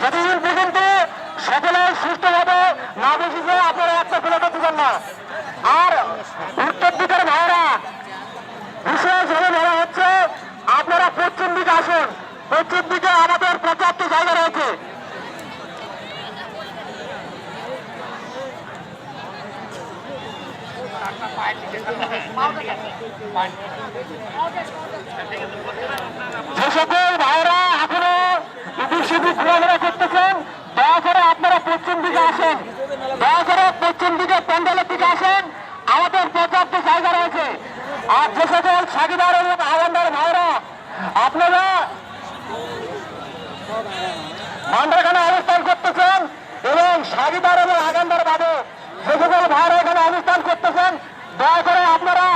যতদিন পর্যন্ত সকলে সুস্থভাবে না বসেছে, আপনারা একটা প্লেটও দিবেন না। আর উত্তর দিকের ভাইরা, বিশেষভাবে বলা হচ্ছে, আপনারা পশ্চিম দিকে আসুন। পশ্চিম দিকে আমাদের পর্যাপ্ত জায়গা রয়েছে। যে সকল ভাইরা এখনও ইদুর সিঁদুর ঘোরাঘোরা করতেছেন, দয়া করে আপনারা পশ্চিম দিকে আসেন। দয়া পশ্চিম দিকে প্যান্ডেলের দিকে আসেন। আমাদের পর্যাপ্ত জায়গা রয়েছে। আর যে সকল এবং আওয়ান্দার ভাইরা, আপনারা মান্ডারখানে অবস্থান করতেছেন এবং সাগিদার এবং আগান্দার বাদে যে ভাইরা এখানে অবস্থান করতেছেন, দয়া করে আপনারা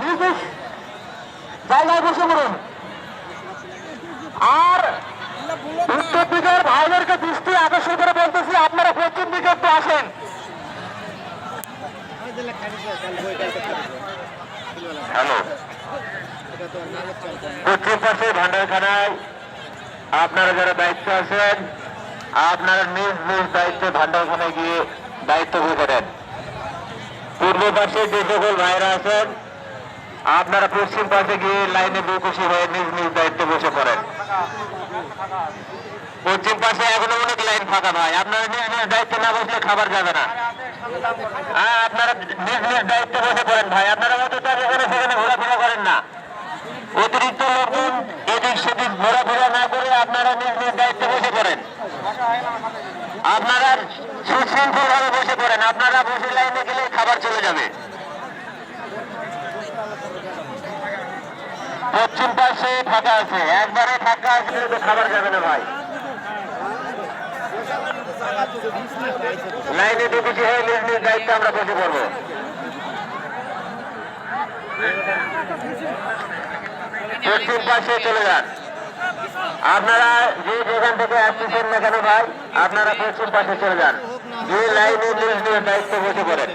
নিজ জায়গায় বসে পড়ুন। আর উত্তর দিকের ভাইদেরকে দৃষ্টি আকর্ষণ করে বলতেছি, আপনারা পশ্চিম দিকে একটু আসেন হ্যালো। পশ্চিম পাশে ভান্ডারখানায় আপনারা যারা দায়িত্ব আছেন, আপনারা নিজ নিজ দায়িত্বে ভান্ডারখানায় গিয়ে দায়িত্ব বুঝে নেন পূর্ব পাশে যে সকল ভাইরা আছেন, আপনারা পশ্চিম পাশে গিয়ে লাইনে বেকুশি হয়ে নিজ নিজ দায়িত্বে বসে পড়েন। পশ্চিম পাশে এখনও অনেক লাইন ফাঁকা ভাই আপনারা নিজ নিজ দায়িত্বে না বসলে খাবার যাবে না। হ্যাঁ আপনারা নিজ নিজ দায়িত্বে বসে পড়েন ভাই। আপনারা মতো তো যেখানে সেখানে ঘোরাফেরা করেন না। অতিরিক্ত লোকজন এদিক সেদিক ঘোরাফেরা না করে আপনারা নিজ নিজ দায়িত্বে বসে পড়েন। আপনারা সুশৃঙ্খল বসে পড়েন। আপনারা বসে লাইনে গেলে খাবার চলে যাবে। পশ্চিম পাশে ফাঁকা আছে। একবারে ফাঁকা আছে কিন্তু খাবার যাবে না ভাই। লাইনে ঢুকেছি হয়ে নিজ দায়িত্বে আমরা বসে পড়ব। পশ্চিম পাশে চলে যান। আপনারা যে যেখান থেকে আসতেছেন না কেন ভাই, আপনারা পশ্চিম পাশে চলে যান। যে লাইনে নিজ নিজ দায়িত্ব বসে পড়েন।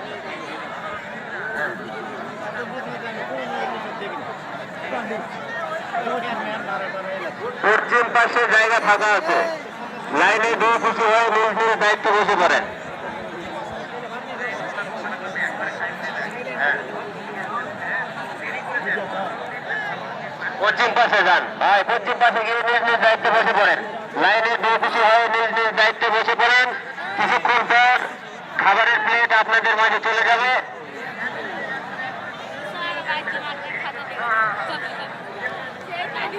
পশ্চিম পাশে জায়গা ফাঁকা আছে। লাইনে দুই খুশি হয়ে নিজ দায়িত্ব বসে পড়েন। পশ্চিম পাশে যান। ভাই, পশ্চিম পাশে গিয়ে নিজ নিজ দায়িত্বে বসে পড়েন। লাইনে দুই খুশি হয়ে নিজ নিজ দায়িত্বে বসে পড়েন। কিছুক্ষণ পর খাবারের প্লেট আপনাদের মাঝে চলে যাবে।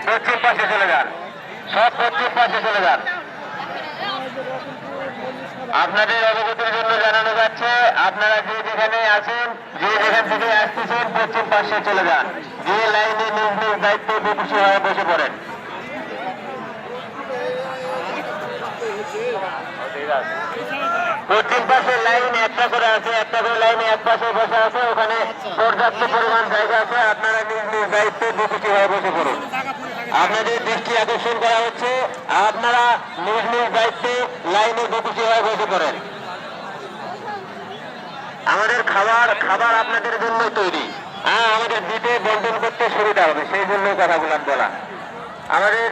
পশ্চিম পাশে চলে যান। সব পশ্চিম পাশে চলে যান। আপনাদের অবগতির জন্য জানানো যাচ্ছে, আপনারা যে যেখানে আছেন, যে যেখান থেকে আসতেছেন পশ্চিম পাশে চলে যান। যে লাইনে নিজ দায়িত্ব বিপুষী হয়ে বসে পড়েন। পশ্চিম পাশের লাইন একটা করে আছে একটা করে লাইনে এক পাশে বসে আছে, ওখানে পর্যাপ্ত পরিমাণ জায়গা আছে, আপনারা নিজ নিজ দায়িত্বে বিপুষী হয়ে বসে পড়ুন। আপনাদের দৃষ্টি আকর্ষণ করা হচ্ছে। আপনারা নিজ নিজ দায়িত্বে লাইনে বিপুষী হয়ে বসে করেন আমাদের খাবার খাবার আপনাদের জন্য তৈরি। হ্যাঁ আমাদের দিতে বন্টন করতে সুবিধা হবে, সেই জন্য কথাগুলো বলা। আমাদের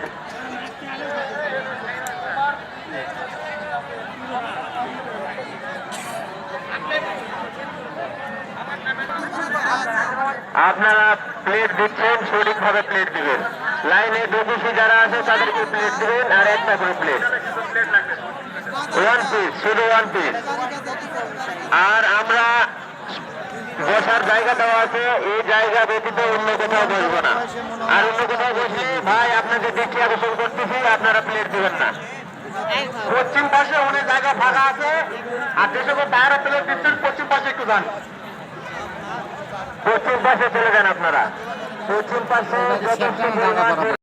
আপনারা প্লেট দিচ্ছেন, সঠিকভাবে প্লেট দিবেন। লাইনে দুপুষি যারা আছে, তাদেরকে প্লেট দিবেন, আর একটা করে প্লেট ওয়ান পিস শুধু ওয়ান পিস আর আমরা বসার জায়গা দেওয়া আছে, এই জায়গা ব্যতীত অন্য কোথাও বসবো না। আর অন্য কোথাও বসলে ভাই, আপনাদের দৃষ্টি আকর্ষণ করতেছি, আপনারা প্লেট দিবেন না। পশ্চিম পাশে অনেক জায়গা ফাঁকা আছে, আর যে সকল বাইরে প্লেট দিচ্ছেন, পশ্চিম পাশে একটু যান। পশ্চিম পাশে চলে যান আপনারা। পশ্চিম পাশে যথেষ্ট